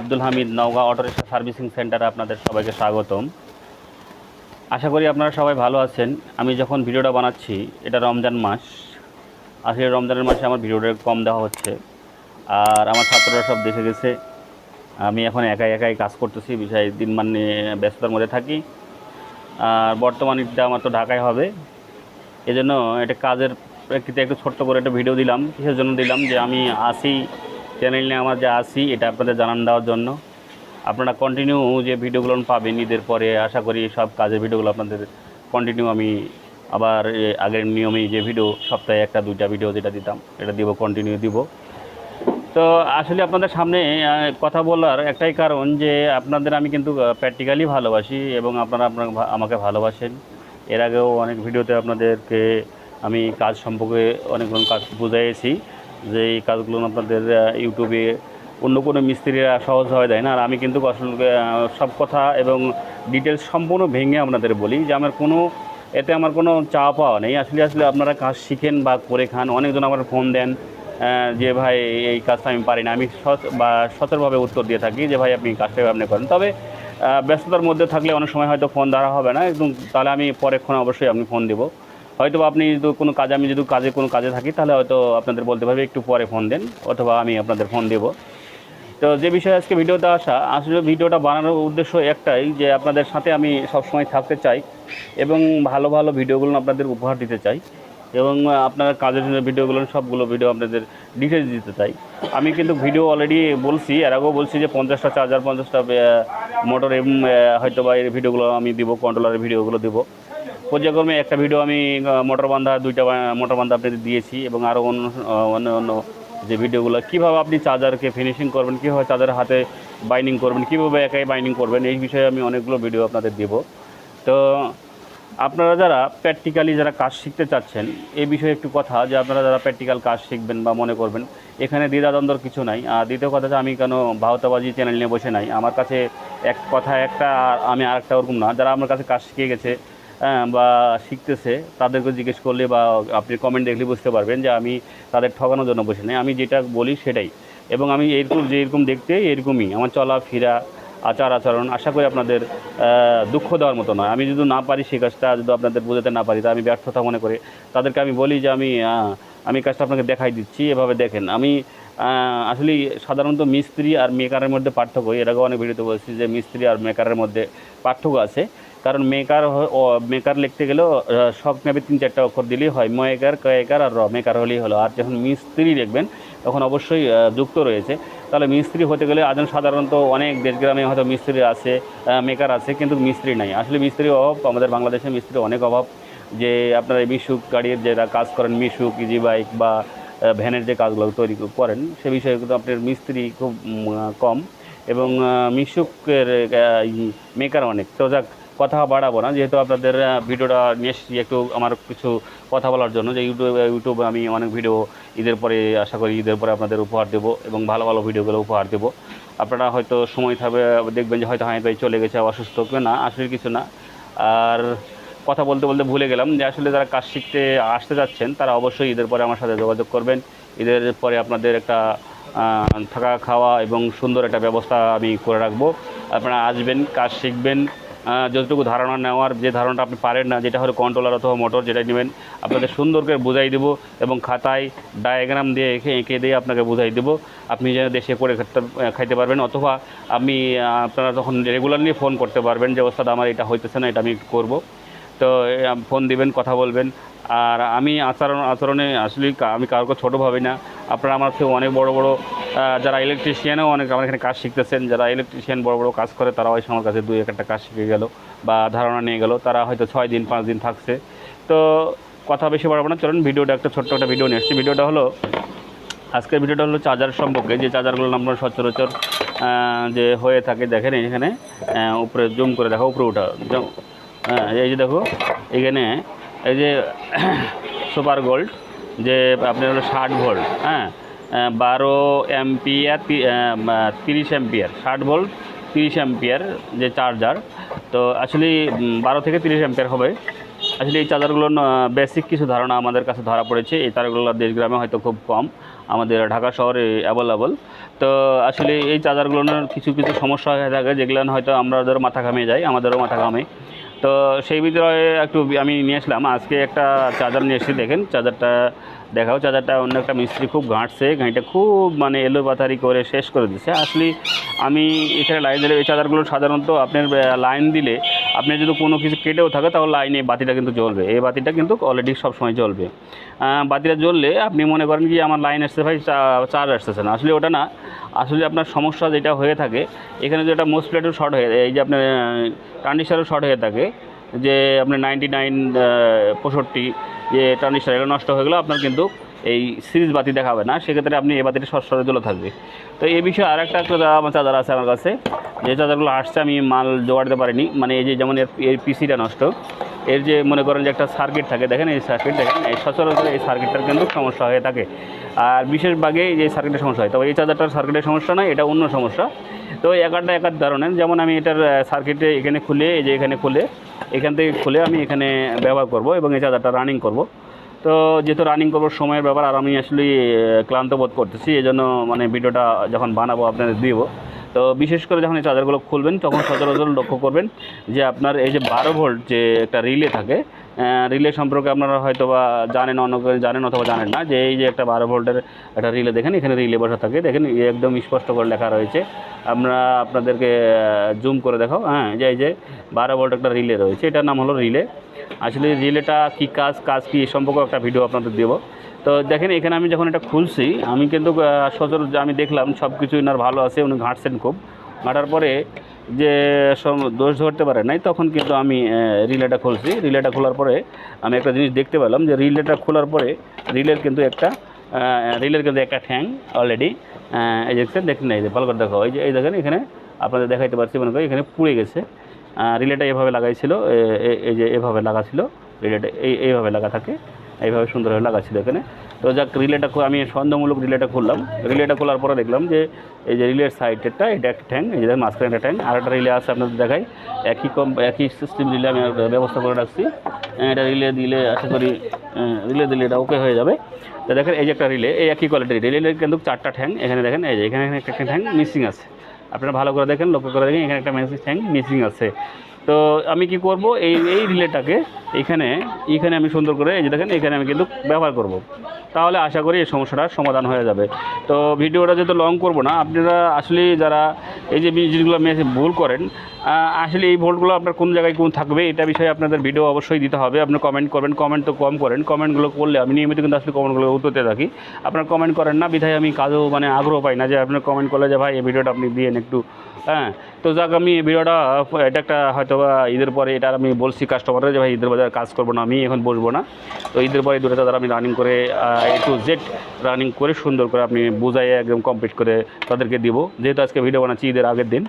Abdul Hamid Naogaon auto rickshaw servicing সেন্টারে আপনাদের সবাইকে স্বাগতম। আশা করি আপনারা সবাই ভালো আছেন। আমি যখন ভিডিওটা বানাচ্ছি, এটা রমজান মাস। আসলে রমজানের মাসে আমার ভিডিওটা কম দেওয়া হচ্ছে। আর আমার ছাত্ররা সব দেশে গেছে, আমি এখন একাই একাই কাজ করতেছি, বিষয় দিন মানে ব্যস্ততার মধ্যে থাকি। আর বর্তমান ঈদটা আমার তো ঢাকায় হবে। এজন্য এটা কাজের প্রেক্ষিতে একটু ছোট্ট করে একটা ভিডিও দিলাম। কিসের জন্য দিলাম যে আমি আসি চ্যানেল নিয়ে আমার যে আসি এটা আপনাদের জানান দেওয়ার জন্য। আপনারা কন্টিনিউ যে ভিডিওগুলো পাবেন, ঈদের পরে আশা করি সব কাজের ভিডিওগুলো আপনাদের কন্টিনিউ আমি আবার আগের নিয়মেই যে ভিডিও, সপ্তাহে একটা, দুইটা ভিডিও যেটা দিতাম, এটা দিব কন্টিনিউ দিব। তো আসলে আপনাদের সামনে কথা বলার একটাই কারণ যে আপনাদের আমি কিন্তু প্র্যাকটিক্যালি ভালোবাসি এবং আপনারা আপনার আমাকে ভালোবাসেন। এর আগেও অনেক ভিডিওতে আপনাদেরকে আমি কাজ সম্পর্কে অনেকগুলো কাজ বুঝাইছি যে এই কাজগুলো আপনাদের ইউটিউবে অন্য কোনো মিস্ত্রিরা সহজ হয়, দেয় না। আর আমি কিন্তু আসলে সব কথা এবং ডিটেলস সম্পূর্ণ ভেঙে আপনাদের বলি যে আমার কোনো, এতে আমার কোনো চা পাওয়া নেই। আসলে আসলে আপনারা কাজ শিখেন বা করে খান। অনেকজন আমার ফোন দেন যে ভাই, এই কাজটা আমি পারি না। আমি সৎ, বা সচরভাবে উত্তর দিয়ে থাকি যে, ভাই, আপনি কাজটা আপনি করেন। তবে ব্যস্ততার মধ্যে থাকলে অনেক সময় হয়তো ফোন ধরা হবে না। একদম, তাহলে আমি পরেক্ষণ অবশ্যই আপনি ফোন দেবো। হয়তো আপনি যদি কোনো কাজে, আমি যদি কাজে, কোনো কাজে থাকি, তাহলে হয়তো আপনাদের বলতে পারবে, একটু পরে ফোন দেন, অথবা আমি আপনাদের ফোন দেবো। তো যে বিষয়ে আজকে ভিডিওতে আসা, আসলে ভিডিওটা বানানোর উদ্দেশ্য একটাই যে আপনাদের সাথে আমি সবসময় থাকতে চাই এবং ভালো ভালো ভিডিওগুলো আপনাদের উপহার দিতে চাই এবং আপনার কাজের জন্য ভিডিওগুলো, সবগুলো ভিডিও আপনাদের ডিটেলস দিতে চাই। আমি কিন্তু ভিডিও অলরেডি বলছি, এর আগেও বলছি যে পঞ্চাশটা চার্জার পঞ্চাশটা মোটর হয়তো বা এর ভিডিওগুলো আমি দিব কন্ট্রোলারের ভিডিওগুলো দিব। পর্যায়ক্রমে একটা ভিডিও আমি মোটর বান্ধা, দুইটা মোটর বান্ধা আপনাদের দিয়েছি এবং আরও অন্য অন্য অন্য যে ভিডিওগুলো কীভাবে আপনি চার্জারকে ফিনিশিং করবেন, কীভাবে চার্জার হাতে বাইন্ডিং করবেন, কীভাবে একাই বাইন্ডিং করবেন, এই বিষয়ে আমি অনেকগুলো ভিডিও আপনাদের দেব। তো আপনারা যারা প্র্যাকটিক্যালি যারা কাজ শিখতে চাচ্ছেন, এই বিষয়ে একটু কথা যে আপনারা যারা প্র্যাকটিক্যাল কাজ শিখবেন বা মনে করবেন, এখানে দ্বিধাদ্বন্দ্বর কিছু নাই। আর দ্বিতীয় কথা যে আমি কেন ভাওতাবাজি চ্যানেল নিয়ে বসে নাই? আমার কাছে এক কথা একটা, আর আমি আরেকটা ওরকম না। যারা আমার কাছে কাজ শিখে গেছে বা শিখতেছে, তাদেরকে জিজ্ঞেস করলে বা আপনি কমেন্ট দেখলে বুঝতে পারবেন যে আমি তাদের ঠকানোর জন্য বসে নেই। আমি যেটা বলি সেটাই। এবং আমি এরকম যে এরকম দেখতে এরকমই। আমার চলা চলাফেরা আচার আচরণ, আশা করি আপনাদের দুঃখ দেওয়ার মতো নয়। আমি যদি না পারি সেই কাজটা, যদি আপনাদের বোঝাতে না পারি, তা আমি ব্যর্থতা মনে করে তাদেরকে আমি বলি যে আমি আমি কাজটা আপনাকে দেখাই দিচ্ছি, এভাবে দেখেন। আমি আসলে সাধারণত মিস্ত্রি আর মেকারের মধ্যে পার্থক্য, এর আগে অনেক ভিডিওতে বলছি যে মিস্ত্রি আর মেকারের মধ্যে পার্থক্য আছে। কারণ মেকার মেকার লিখতে গেলেও ম্যাপে তিন চারটা অক্ষর দিলেই হয়। ময়েকার, কয়েকার আর র, মেকার হলেই হলো। আর যখন মিস্ত্রি লিখবেন তখন অবশ্যই যুক্ত রয়েছে। তাহলে মিস্ত্রি হতে গেলে আজন সাধারণত অনেক দেশগ্রামে হয়তো মিস্ত্রি আছে মেকার আছে, কিন্তু মিস্ত্রি নাই। আসলে মিস্ত্রির অভাব, আমাদের বাংলাদেশে মিস্ত্রি অনেক অভাব। যে আপনারা মিশুক গাড়ির যেটা কাজ করেন, মিশুক ইজি বাইক বা ভ্যানের যে কাজগুলো তৈরি করেন, সে বিষয়ে কিন্তু আপনার মিস্ত্রি খুব কম। এবং মিশুকের মেকার অনেক। তো যাক কথা বাড়াবো না, যেহেতু আপনাদের ভিডিওটা নিয়ে এসেছি একটু আমার কিছু কথা বলার জন্য, যে ইউটিউবে ইউটিউবে আমি অনেক ভিডিও ঈদের পরে আশা করি ঈদের পরে আপনাদের উপহার দেবো এবং ভালো ভালো ভিডিওগুলো উপহার দেবো। আপনারা হয়তো সময় থাকবে, দেখবেন যে হয়তো ভাই চলে গেছে, অসুস্থ, কেউ না, আসলে কিছু না। আর কথা বলতে বলতে ভুলে গেলাম যে আসলে যারা কাজ শিখতে আসতে যাচ্ছেন, তারা অবশ্যই ঈদের পরে আমার সাথে যোগাযোগ করবেন। ঈদের পরে আপনাদের একটা থাকা, খাওয়া এবং সুন্দর একটা ব্যবস্থা আমি করে রাখব। আপনারা আসবেন, কাজ শিখবেন যতটুকু ধারণা নেওয়ার যে ধারণাটা আপনি পারেন না, যেটা হলো কন্ট্রোলার অথবা মোটর যেটা নেবেন আপনাদের সুন্দর করে বুঝাই দেবো এবং খাতায় ডায়াগ্রাম দিয়ে এঁকে এঁকে দিয়ে আপনাকে বুঝাই দেবো। আপনি যেন দেশে করে খাইতে পারবেন অথবা আমি আপনারা তখন রেগুলারলি ফোন করতে পারবেন যে, ওস্তাদ, আমার এটা হইতেছে না, এটা আমি করব। তো ফোন দিবেন, কথা বলবেন। আর আমি আচরণ, আচরণে আসলে আমি কাউকে ছোটো ভাবি না। আপনারা আমার থেকে অনেক বড় বড় যারা ইলেকট্রিশিয়ানও অনেক আমার এখানে কাজ শিখতেছেন, যারা ইলেকট্রিশিয়ান বড় বড় কাজ করে, তারাও এসে আমার কাছে দুই এক একটা কাজ শিখে গেল বা ধারণা নিয়ে গেল। তারা হয়তো ছয় দিন, পাঁচ দিন থাকছে। তো কথা বেশি বাড়াবো না, চলুন ভিডিওটা একটা ছোট্ট একটা ভিডিও নিয়ে এসেছি ভিডিওটা হলো, আজকের ভিডিওটা হলো চার্জার সম্পর্কে। যে চার্জারগুলো আমরা সচরাচর যে হয়ে থাকে, দেখেন এখানে উপরে জুম করে দেখো, উপরে হ্যাঁ এই যে দেখো, এখানে এই যে সুপার গোল্ড, যে আপনার হলো ষাট ভোল্ট হ্যাঁ? বারো অ্যাম্পিয়ার তিরিশ অ্যাম্পিয়ার, ষাট ভোল্ট, তিরিশ অ্যাম্পিয়ার যে চার্জার। তো আসলে বারো থেকে তিরিশ অ্যাম্পিয়ার হবে। আসলে এই চার্জারগুলোর বেসিক কিছু ধারণা আমাদের কাছে ধরা পড়েছে। এই চার্জারগুলো দেশগ্রামে হয়তো খুব কম, আমাদের ঢাকা শহরে অ্যাভেলেবল তো আসলে এই চার্জারগুলোর কিছু কিছু সমস্যা হয়ে থাকে, যেগুলো হয়তো আমাদের মাথা ঘামে যাই আমাদেরও মাথা ঘামে। তো সেই ভিতরে একটু আমি নিয়ে আসলাম। আজকে একটা চার্জার নিয়ে এসেছি, দেখেন। চার্জারটা দেখাও চার্জারটা অন্য একটা মিস্ত্রি খুব ঘাঁটছে গাঁটটা খুব মানে এলো পাতারি করে শেষ করে দিচ্ছে আসলে আমি এখানে লাইন দিলে এই চার্জারগুলো সাধারণত আপনার লাইন দিলে আপনি যদি কোনো কিছু কেটেও থাকে, তাহলে লাইনে বাতিটা কিন্তু জ্বলবে। এই বাতিটা কিন্তু অলরেডি সবসময় জ্বলবে। বাতিটা জ্বললে আপনি মনে করেন কি, আমার লাইন আসছে ভাই চার্জ আসতেছে না। আসলে ওটা না, আসলে আপনার সমস্যা যেটা হয়ে থাকে, এখানে যেটা মোস্ট প্লেটও শর্ট হয়ে, এই যে আপনার ট্রানজিস্টারও শর্ট হয়ে থাকে, যে আপনার নাইনটি নাইন পঁয়ষট্টি যে ট্রানজিস্টার এগুলো নষ্ট হয়ে গেলো আপনার কিন্তু এই সিরিজ বাতি দেখাবে না। সেক্ষেত্রে আপনি এই বাতিটা শর্টে জ্বলে থাকবে। তো এই বিষয়ে আর একটা আমার চার্জার আছে আমার কাছে, যে চার্জারগুলো আসছে আমি মাল জোগাড় দিতে পারিনি। মানে এই যে যেমন এর এর পিসিটা নষ্ট, এর যে মনে করেন যে একটা সার্কিট থাকে, দেখেন এই সার্কিট দেখেন এই সচরাচর এই সার্কিটটার কিন্তু সমস্যা হয়ে থাকে। আর বিশেষ ভাগে এই যে সার্কিটের সমস্যা হয়, তবে এই চার্জারটার সার্কিটের সমস্যা নয়, এটা অন্য সমস্যা। তো এক একার এক এক ধরনের, যেমন আমি এটার সার্কিটে এখানে খুলে, এই যে এখানে খুলে, এখান থেকে খুলে আমি এখানে ব্যবহার করব এবং এই চার্জারটা রানিং করব। তো যেহেতু রানিং করব, সময়ের ব্যাপার, আর আমি আসলে ক্লান্ত বোধ করতেছি এই জন্য মানে ভিডিওটা যখন বানাবো, আপনাদের দিব। তো বিশেষ করে যখন এই চার্জারগুলো খুলবেন, তখন সচরাচর লক্ষ্য করবেন যে আপনার এই যে বারো ভোল্ট যে একটা রিলে থাকে রিলে সম্পর্কে আপনারা হয়তো বা জানেন, অন্য জানেন অথবা জানেন না, যে এই যে একটা বারো ভোল্টের একটা রিলে দেখেন, এখানে রিলে বসা থাকে, দেখেন একদম স্পষ্ট করে লেখা রয়েছে। আমরা আপনাদেরকে জুম করে দেখাও হ্যাঁ যে এই যে বারো ভোল্ট একটা রিলে রয়েছে, এটার নাম হলো রিলে আসলে রিলেটা কী কাজ কাজ কী, এ সম্পর্কে একটা ভিডিও আপনাদের দেবো। তো দেখেন, এখানে আমি যখন এটা খুলছি, আমি কিন্তু সচরাচর আমি দেখলাম সব কিছু এনার ভালো আছে, উনি ঘাঁটছেন খুব। ঘাঁটার পরে যে দোষ ধরতে পারে নাই, তখন কিন্তু আমি রিলেটা খুলছি। রিলেটা খোলার পরে আমি একটা জিনিস দেখতে পেলাম যে রিলেটা খোলার পরে রিলের কিন্তু একটা রিলের কিন্তু একটা ঠ্যাং অলরেডি এই দেখছেন দেখেন যে ভালো করে দেখো এই যে, এই দেখেন, এখানে আপনাদের দেখাইতে পারছি, মনে করি এখানে পুড়ে গেছে। রিলেটা এভাবে লাগাইছিল এই যে এভাবে লাগা ছিল, রিলেটা এই, এইভাবে লাগা থাকে, এইভাবে সুন্দরভাবে লাগা ছিল এখানে। তো যাক রিলেটা আমি সন্দেহমূলক রিলেটা খুললাম। রিলেটা খোলার পরে দেখলাম যে এই যে রিলের সাইডেরটা এটা একটা ট্যাং এই যে মাঝখানে একটা ট্যাং আর একটা রিলে আছে আপনাদের দেখাই। একই কম একই সিস্টেম রিলে আমি ব্যবস্থা করে রাখছি। এটা রিলে দিলে আশা করি রিলে দিলে এটা ওকে হয়ে যাবে। তো দেখেন এই যে একটা রিলে এই একই কোয়ালিটির রিলের কিন্তু চারটা ঠ্যাং এখানে দেখেন, এই যে এখানে এখানে একটা ঠ্যাং মিসিং আছে। আপনারা ভালো করে দেখেন, লক্ষ্য করে দেখেন, এখানে একটা মেসেজ ট্যাঙ্ক মিসিং আছে। তো আমি কি করব? এই এই রিলেটাকে এখানে এখানে আমি সুন্দর করে, এই যে দেখেন, এখানে আমি কিন্তু ব্যবহার করব। তাহলে আশা করি এই সমস্যাটার সমাধান হয়ে যাবে। তো ভিডিওটা যেহেতু লং করব না, আপনারা আসলে যারা এই যে জিনিসগুলো মেসে ভুল করেন আসলে এই ভুলগুলো আপনার কোন জায়গায় কোন থাকবে, এটা বিষয়ে আপনাদের ভিডিও অবশ্যই দিতে হবে। আপনি কমেন্ট করবেন কমেন্ট তো কম করেন। কমেন্টগুলো করলে আমি নিয়মিত কিন্তু আসলে কমেন্টগুলো উত্তরতে থাকি। আপনার কমেন্ট করেন না, বিধায় আমি কাজও মানে আগ্রহ পাই না যে আপনার কমেন্ট করলে যে ভাই, এই ভিডিওটা আপনি দিয়েন একটু হ্যাঁ। তো যাক, আমি এই ভিডিওটা, এটা একটা হয়তো বা ঈদের পরে এটা আমি বলছি কাস্টমাররা যে ভাই, ঈদের বাজার কাজ করব না, আমি এখন বসবো না। তো ঈদের পরে দুটো তাদের আমি রানিং করে এ টু জেড রানিং করে সুন্দর করে আপনি বুঝাই একদম কমপ্লিট করে তাদেরকে দিব। যেহেতু আজকে ভিডিও বানাচ্ছি, ঈদের আগের দিন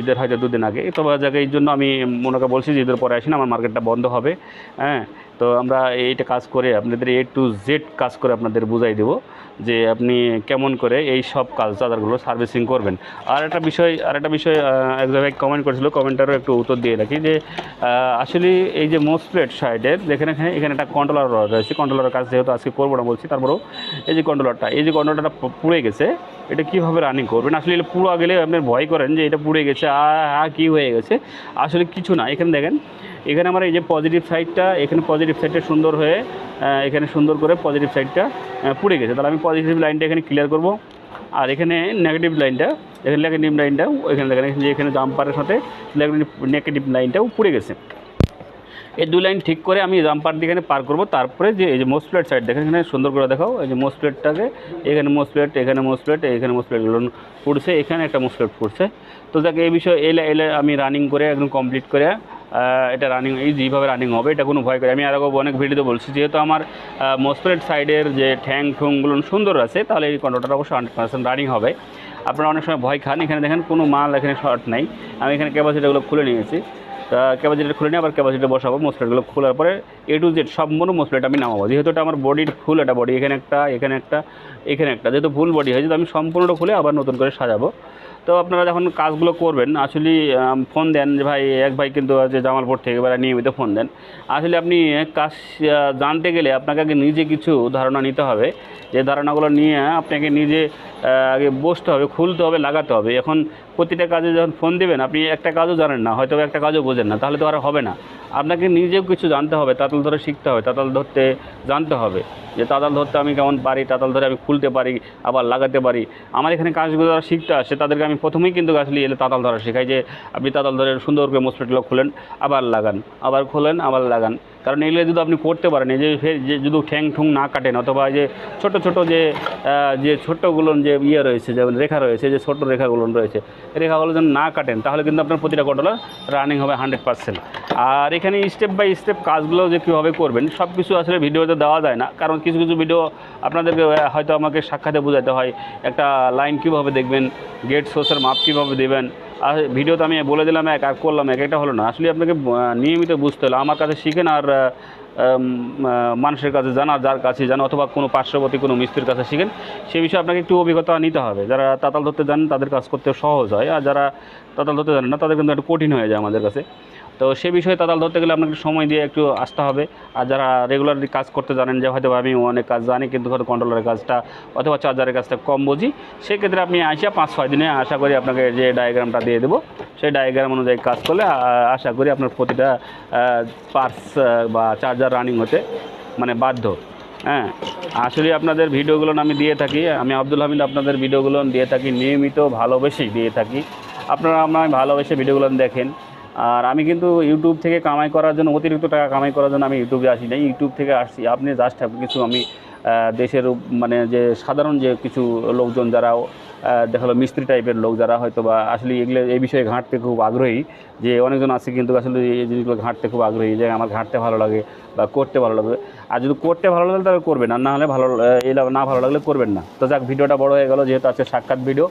ঈদের হয়তো দুদিন আগে। তো যাকে, এই জন্য আমি মনে করে বলছি যে ঈদের পরে আসি না আমার মার্কেটটা বন্ধ হবে হ্যাঁ? তো আমরা এইটা কাজ করে আপনাদের এ টু জেড কাজ করে আপনাদের বুঝাই দেবো যে আপনি কেমন করে এই সব কাজ চার্জারগুলো সার্ভিসিং করবেন। আর একটা বিষয়, আর একটা বিষয় এক জায়গায় কমেন্ট করেছিল কমেন্টারও একটু উত্তর দিয়ে রাখি যে আসলে এই যে মোসপ্লেট সাইডের যেখানে, এখানে এখানে একটা কন্ট্রোলার রয়েছে। কন্ট্রোলারের কাজ যেহেতু আজকে করব না বলছি, তারপরেও এই যে কন্ট্রোলারটা এই যে কন্ট্রোলারটা পুড়ে গেছে এটা কীভাবে রানিং করবেন? আসলে এটা পুরো গেলে আপনার ভয় করেন যে এটা পুড়ে গেছে, আ কী হয়ে গেছে। আসলে কিছু না, এখানে দেখেন, এখানে আমার এই যে পজিটিভ সাইডটা এখানে পজিটিভ সাইডটা সুন্দর হয়ে এখানে সুন্দর করে পজিটিভ সাইডটা পুড়ে গেছে। তাহলে আমি পজিটিভ লাইনটা এখানে ক্লিয়ার করব। আর এখানে নেগেটিভ লাইনটা এখানে নেগেটিভ লাইনটাও এখানে দেখেন যে এখানে জাম্পারের সাথে নেগেটিভ লাইনটাও পুড়ে গেছে। এই দু লাইন ঠিক করে আমি জাম্পার দিয়ে এখানে পার করব। তারপরে যে এই যে মোস্ট প্লেট সাইড দেখেন এখানে সুন্দর করে দেখাও। এই যে মোস্ট প্লেটটাকে এখানে মোস্ট প্লেট এখানে মোস্ট প্লেট এখানে মোস্ট প্লেটগুলো পুড়ছে, এখানে একটা মোস্ট প্লেট পুড়ছে। তো যাকে, এই বিষয়ে এলে এলে আমি রানিং করে একদম কমপ্লিট করে এটা রানিং এই যেভাবে রানিং হবে, এটা কোনো ভয় করে। আমি আর অনেক ভিডিওতে বলছি, যেহেতু আমার মোসপ্লেট সাইডের যে ঠ্যাং ঠুংগুলো সুন্দর আছে, তাহলে এই কন্ট্রোলটা অবশ্যই হান্ড্রেড পার্সেন্ট রানিং হবে। আপনারা অনেক সময় ভয় খান, এখানে দেখেন কোনো মাল এখানে শর্ট নাই। আমি এখানে ক্যাপাসিটিগুলো খুলে নিয়েছি। তা ক্যাপাসিটি খুলে নিয়ে আবার ক্যাপাসিটি বসাবো। মোসলেটগুলো খোলার পরে এ টু জেড সম্পূর্ণ মোসলেট আমি নামাবো। যেহেতু এটা আমার বডির ফুল একটা বডি এখানে একটা এখানে একটা এখানে একটা। যেহেতু ফুল বডি হয়েছে তো আমি সম্পূর্ণটা খুলে আবার নতুন করে সাজাবো। তো আপনারা যখন কাজগুলো করবেন, আসলে ফোন দেন যে ভাই, এক ভাই কিন্তু আছে জামালপুর থেকে, এবার নিয়মিত ফোন দেন। আসলে আপনি কাজ জানতে গেলে আপনাকে আগে নিজে কিছু ধারণা নিতে হবে। যে ধারণাগুলো নিয়ে আপনাকে নিজে আগে বসতে হবে, খুলতে হবে, লাগাতে হবে। এখন প্রতিটা কাজে যখন ফোন দেবেন, আপনি একটা কাজও জানেন না হয়তো একটা কাজও বোঝেন না, তাহলে তো আর হবে না। আপনাকে নিজেও কিছু জানতে হবে, তাতাল ধরে শিখতে হবে, তাতাল ধরতে জানতে হবে যে তাতাল ধরতে আমি কেমন পারি, তাতাল ধরে আমি খুলতে পারি, আবার লাগাতে পারি। আমার এখানে কাজগুলো যারা শিখতে আসে, তাদেরকে আমি প্রথমেই কিন্তু গাছ নিয়ে এলে তাতাল ধরা শেখাই যে আপনি তাতাল ধরে সুন্দর করে মসপেটগুলো খুলেন, আবার লাগান, আবার খোলেন, আবার লাগান। কারণ এগুলো যদি আপনি করতে পারেন, এই যে যে যদি ঠ্যাং ঠুং না কাটেন অথবা যে ছোট ছোট যে যে ছোট্টগুলো যে ইয়ে রয়েছে যেমন রেখা রয়েছে, যে ছোট রেখাগুলো রয়েছে রেখাগুলো যেন না কাটেন, তাহলে কিন্তু আপনার প্রতিটা কন্ট্রোলার রানিং হবে হান্ড্রেড পার্সেন্ট আর এখানে স্টেপ বাই স্টেপ কাজগুলো যে কীভাবে করবেন সব কিছু আসলে ভিডিওতে দেওয়া যায় না। কারণ কিছু কিছু ভিডিও আপনাদেরকে হয়তো আমাকে সাক্ষাতে বোঝাতে হয়। একটা লাইন কীভাবে দেখবেন গেট সোর্সের মাপ কীভাবে দেবেন আর ভিডিওতে আমি বলে দিলাম, এক এক করলাম, এক একটা হলো না। আসলে আপনাকে নিয়মিত বুঝতে হলো আমার কাছে শিখেন আর মানুষের কাছে জানা যার কাছে জানা অথবা কোনো পার্শ্ববর্তী কোনো মিস্ত্রির কাছে শিখেন, সে বিষয়ে আপনাকে একটু অভিজ্ঞতা নিতে হবে। যারা তাতাল ধরতে জানেন তাদের কাজ করতে সহজ হয়, আর যারা তাতাল ধরতে জানেন না তাদের কিন্তু একটু কঠিন হয়ে যায় আমাদের কাছে। তো সে বিষয়ে তাতাল ধরতে গেলে আপনাকে সময় দিয়ে একটু আসতে হবে। আর যারা রেগুলারলি কাজ করতে জানেন যে হয়তো আমি অনেক কাজ জানি, কিন্তু হয়তো কন্ট্রোলারের কাজটা অথবা চার্জারের কাজটা কম বুঝি, সেক্ষেত্রে আপনি আসিয়া পাঁচ, ছয় দিনে আশা করি আপনাকে যে ডায়াগ্রামটা দিয়ে দেবো, সেই ডায়াগ্রাম অনুযায়ী কাজ করলে আশা করি আপনার প্রতিটা পার্টস বা চার্জার রানিং হতে মানে বাধ্য। হ্যাঁ আসলে আপনাদের ভিডিওগুলো আমি দিয়ে থাকি, আমি আব্দুল হামিদ আপনাদের ভিডিওগুলো দিয়ে থাকি নিয়মিত, ভালোবেসেই দিয়ে থাকি। আপনারা আমায় ভালোবেসে ভিডিওগুলো দেখেন। আর আমি কিন্তু ইউটিউব থেকে কামাই করার জন্য অতিরিক্ত টাকা কামাই করার জন্য আমি ইউটিউবে আসি নাই। ইউটিউব থেকে আসছি। আপনি জাস্ট কিছু আমি দেশের মানে যে সাধারণ যে কিছু লোকজন যারা আহ, দেখাল মিস্ত্রি টাইপের লোক যারা হয়তো বা আসলে এগুলো এই বিষয়ে ঘাঁটতে খুব আগ্রহী যে অনেকজন আছে কিন্তু আসলে এই জিনিসগুলো ঘাঁটতে খুব আগ্রহী যে আমার ঘাঁটতে ভালো লাগে বা করতে ভালো লাগে। আর যদি করতে ভালো লাগে তাহলে করবেন আর না হলে ভালো এই না ভালো লাগলে করবেন না। তো যাক ভিডিওটা বড় হয়ে গেল যেহেতু আছে সাক্ষাৎ ভিডিও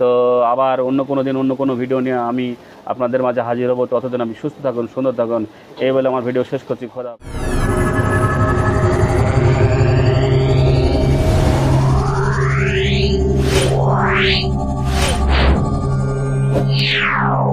তো আবার অন্য কোনো দিন অন্য কোনো ভিডিও নিয়ে আমি আপনাদের মাঝে হাজির হব। ততদিন আমি সুস্থ থাকুন, সুন্দর থাকুন। এই বলে আমার ভিডিও শেষ করছি। খোদা Meow.